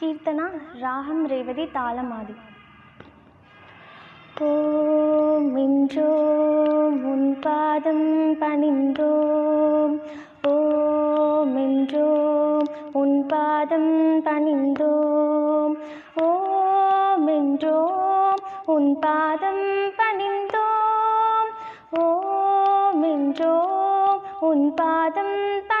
கீர்த்தனா ராகம் ரேவதி தாளமாதி ஓம் என்றோம் உன் பாதம் பணிந்தோம். ஓம் என்றோம் உன் பாதம் பணிந்தோம். ஓம் என்றோம் உன் பாதம் பணிந்தோம். ஓம் என்றோம் உன் பாதம் பணிந்தோம்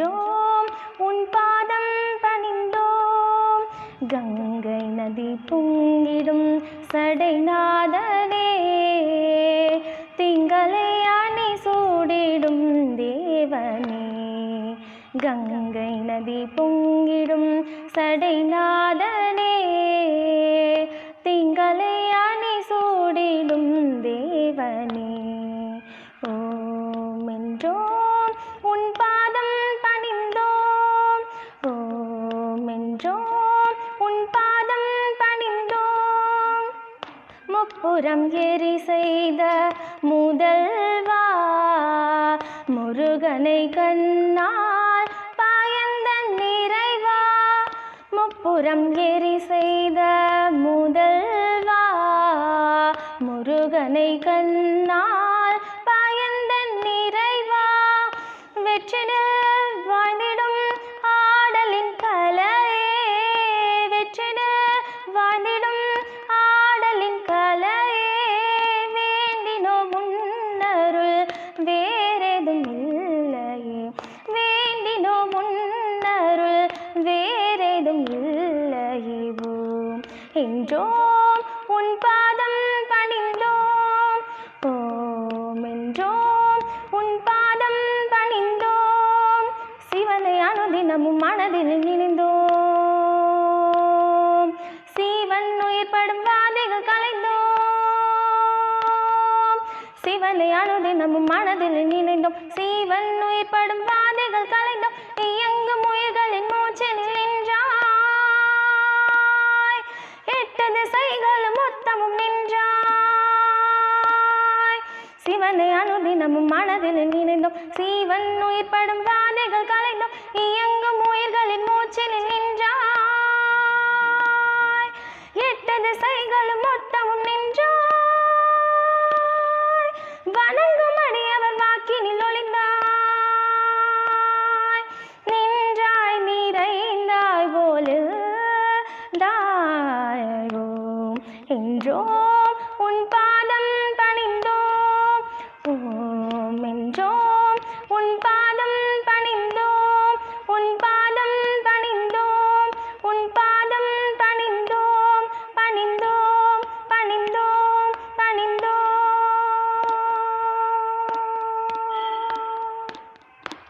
நின்றோம் உன் பாதம் பணிந்தோம் கங்கை நதி பொங்கிடும் சடைநாதனே. திங்களை அணி சூடிடும் தேவனே. கங்கை நதி பொங்கிடும் சடைநாதனே. புறம் எரி செய்த முதல்வா முருகனை கண்ணால் பாயந்த நிறைவா முப்புறம் எரி செய்த முதல்வா முருகனை கண்ணால் பாயந்த நிறைவா வெற்றிட வேறெதும் இல்லையே என்றோம் உன் பாதம் பணிந்தோம். ஓம் என்றோம் உன் பாதம் பணிந்தோம். சிவனை அனுதினமும் மனதில் நினைந்தோம். சிவன் உயிர்படும் வாதைகள் கலைந்தோம். சிவனை அனுதினமும் மனதில் நினைந்தோம். சிவன் உயிர்படும் வாதைகள் கலைந்தோம். இயங்கும் உயிர்களின் மூச்சில் அவனை அனுதினமும் மனதில் நினைந்தோம். சீவன் உயிர்படும் தாதைகள் கலைந்தோம். இயங்கும் உயிர்களின் மூச்சில் நின்றாய். எட்டு திசைகளும் மொத்தமும் நின்றாய். வணங்கும் அடியவர் வாக்கினில் ஒளிந்தாய். நின்றாய் நிறைந்தாய் போல தாய் என்றோ